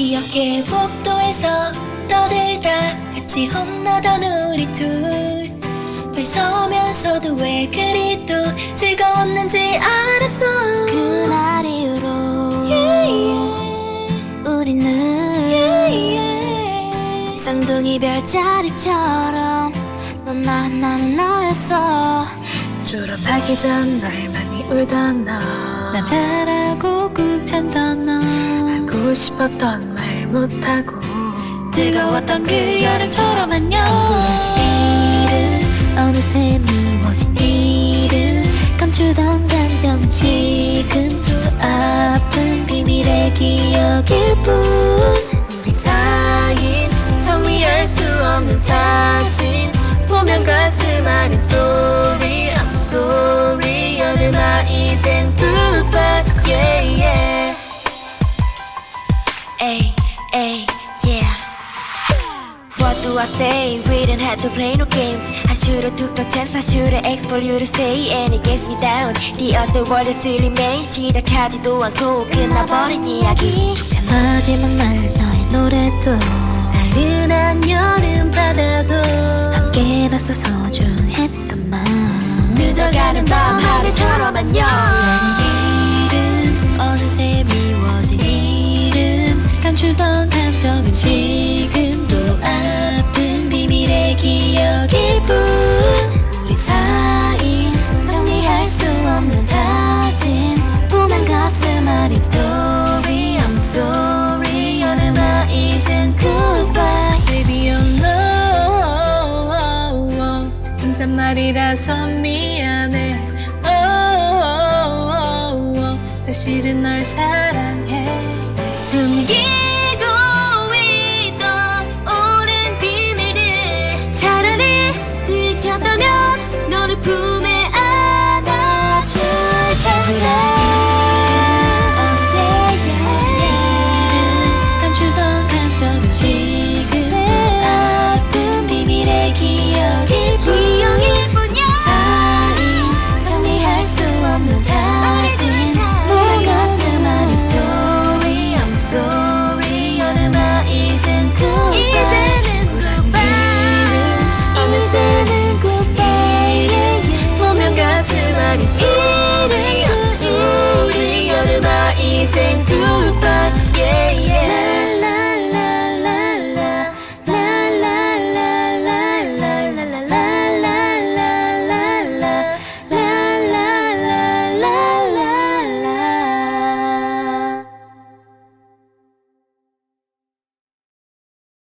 기억해 복도에서 떠들다 같이 혼나던 우리 둘. 서면서도 왜 그리 또 즐거웠는지 알았어. 그날 이후로 yeah, 우리는 yeah, yeah. 쌍둥이 별자리처럼 넌 나 나는 너였어. 졸업하기 전 날 많이 울던 너. 남자라고 꾹 참던 너 하고 싶었던 말 못하고 뜨거웠던 그 여름처럼 안녕. 이름 어느새 미워진 이름. 감추던 감정 지금 더 아픈 비밀의 기억일 뿐. 우리 사인 정리할 수 없는 사진 What do I say? We don't have to play no games. I should have took the chance. I should have asked for you to stay, and it gets me down. The other world is remain. 시작하지도 않고 끝나버린 이야기. 축제 마지막 날 너의 노래도 나른한 여름 바다도 함께라서 소중했던 마음 늦어가는 밤 하늘처럼 안녕. 수 없는 사진 보면 가슴 아린 story I'm sorry 여름아 이젠 goodbye Baby you know 혼잣말이라서 미안해 oh, oh, oh. 사실은 널 사랑해 숨기 everything goodbye.